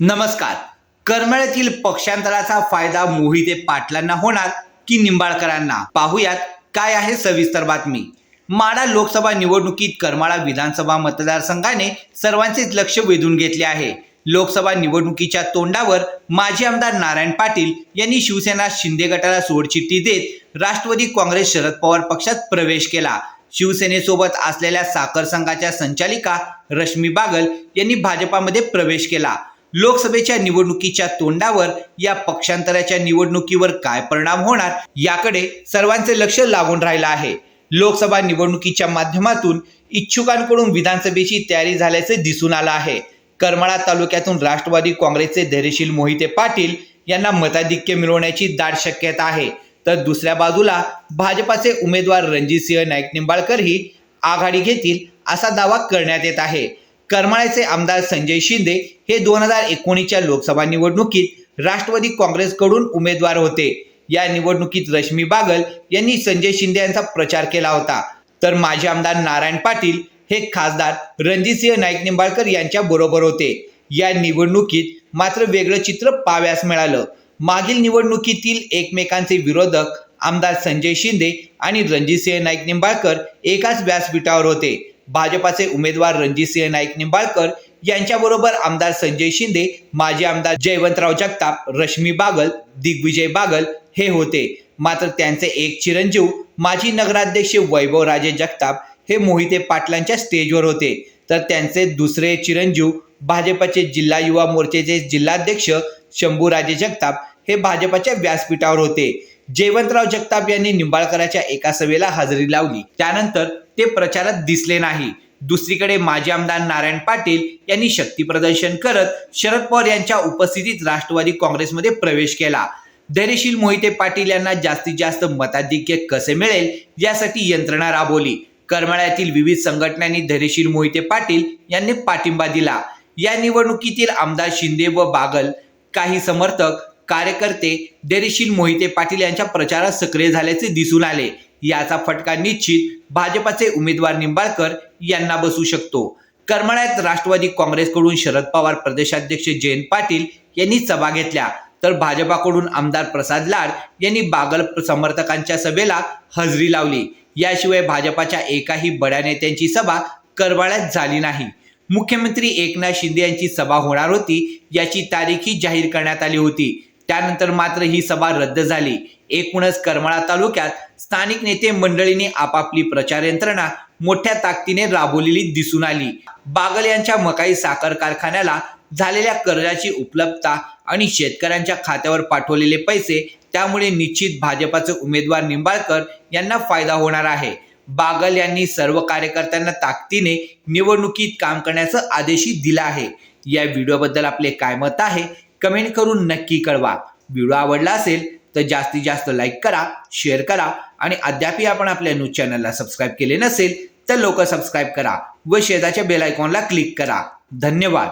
नमस्कार. करमळ्यातील पक्षांतराचा फायदा मोहिते पाटलांना होणार की निंबाळकरांना? पाहुयात काय आहे सविस्तर बातमी. माडा लोकसभा निवडणुकीत करमाळा विधानसभा मतदारसंघाने सर्वांचेच लक्ष वेधून घेतले आहे. लोकसभा निवडणुकीच्या तोंडावर माजी आमदार नारायण पाटील यांनी शिवसेना शिंदे गटाला सोडचिठ्ठी देत राष्ट्रवादी काँग्रेस शरद पवार पक्षात प्रवेश केला. शिवसेनेसोबत असलेल्या साखर संघाच्या संचालिका रश्मी बागल यांनी भाजपामध्ये प्रवेश केला. लोकसभेच्या निवडणुकीच्या तोंडावर या पक्षांतराच्या निवडणुकीवर काय परिणाम होणार याकडे सर्वांचे लक्ष लागून राहिलं आहे. लोकसभा निवडणुकीच्या माध्यमातून इच्छुकांकडून विधानसभेची तयारी झाल्याचे दिसून आलं आहे. करमाळा तालुक्यातून राष्ट्रवादी काँग्रेसचे धैर्यशील मोहिते पाटील यांना मताधिक्य मिळवण्याची दाट शक्यता आहे. तर दुसऱ्या बाजूला भाजपाचे उमेदवार रणजितसिंह नाईक निंबाळकरही आघाडी घेतील असा दावा करण्यात येत आहे. करमाळ्याचे आमदार संजय शिंदे हे दोन हजार एकोणीसच्या लोकसभा निवडणुकीत राष्ट्रवादी काँग्रेसकडून उमेदवार होते. या निवडणुकीत रश्मी बागल यांनी संजय शिंदे यांचा प्रचार केला होता. तर माजी आमदार नारायण पाटील हे खासदार रणजितसिंह नाईक निंबाळकर यांच्या बरोबर होते. या निवडणुकीत मात्र वेगळं चित्र पाव्यास मिळालं. मागील निवडणुकीतील एकमेकांचे विरोधक आमदार संजय शिंदे आणि रणजितसिंह नाईक निंबाळकर एकाच व्यासपीठावर होते. भाजपाचे उमेदवार रणजितसिंह नाईक निंबाळकर यांच्याबरोबर आमदार संजय शिंदे माजी आमदार जयवंतराव जगताप रश्मी बागल दिग्विजय बागल हे होते. मात्र त्यांचे एक चिरंजीव माजी नगराध्यक्ष वैभव राजे जगताप हे मोहिते पाटलांच्या स्टेजवर होते. तर त्यांचे दुसरे चिरंजीव भाजपाचे जिल्हा युवा मोर्चेचे जिल्हाध्यक्ष शंभूराजे जगताप हे भाजपाच्या व्यासपीठावर होते. जयवंतराव जगताप यांनी निंबाळकराच्या एका सभेला हजेरी लावली. त्यानंतर ते प्रचारात दिसले नाही. दुसरीकडे माजी आमदार नारायण पाटील यांनी शक्ती प्रदर्शन करत शरद पवार यांच्या उपस्थितीत राष्ट्रवादी काँग्रेसमध्ये प्रवेश केला. धैर्यशील मोहिते पाटील यांना जास्तीत जास्त मताधिक्य कसे मिळेल यासाठी यंत्रणा राबवली. करमाळ्यातील विविध संघटनांनी धैर्यशील मोहिते पाटील यांनी पाठिंबा दिला. या निवडणुकीतील आमदार शिंदे व बागल काही समर्थक कार्यकर्ते धैर्यशील मोहिते पाटील यांच्या प्रचारात सक्रिय झाल्याचे दिसून आले. याचा फटका निश्चित भाजपाचे उमेदवार निंबाळकर यांना बसू शकतो. करमाळ्यात राष्ट्रवादी काँग्रेसकडून शरद पवार प्रदेशाध्यक्ष जयंत पाटील यांनी सभा घेतल्या. तर भाजपाकडून आमदार प्रसाद लाड यांनी बागल समर्थकांच्या सभेला हजेरी लावली. याशिवाय भाजपाच्या एकाही बड्या नेत्यांची सभा करवाळ्यात झाली नाही. मुख्यमंत्री एकनाथ शिंदे यांची सभा होणार होती याची तारीखही जाहीर करण्यात आली होती. त्यानंतर मात्र ही सभा रद्द झाली. एकूणच करमाळा तालुक्यात स्थानिक नेते मंडळींनी आपापली प्रचार यंत्रणा मोठ्या ताकदीने राबवलेली दिसून आली. बागल यांच्या मकाई साखर कारखान्याला झालेल्या कर्जाची उपलब्धता आणि शेतकऱ्यांच्या खात्यावर पाठवलेले पैसे त्यामुळे निश्चित भाजपाचे उमेदवार निंबाळकर यांना फायदा होणार आहे. बागल यांनी सर्व कार्यकर्त्यांना ताकदीने निवडणुकीत काम करण्याचा आदेशही दिला आहे. या व्हिडिओबद्दल आपले काय मत आहे कमेंट करून नक्की कळवा. व्हिडिओ आवडला असेल तर जास्तीत जास्त लाईक करा शेअर करा आणि अद्यापही आपण आपल्या न्यूज चॅनलला सबस्क्राईब केले नसेल तर लोक सबस्क्राईब करा व शेजारच्या बेल आयकॉनला क्लिक करा. धन्यवाद.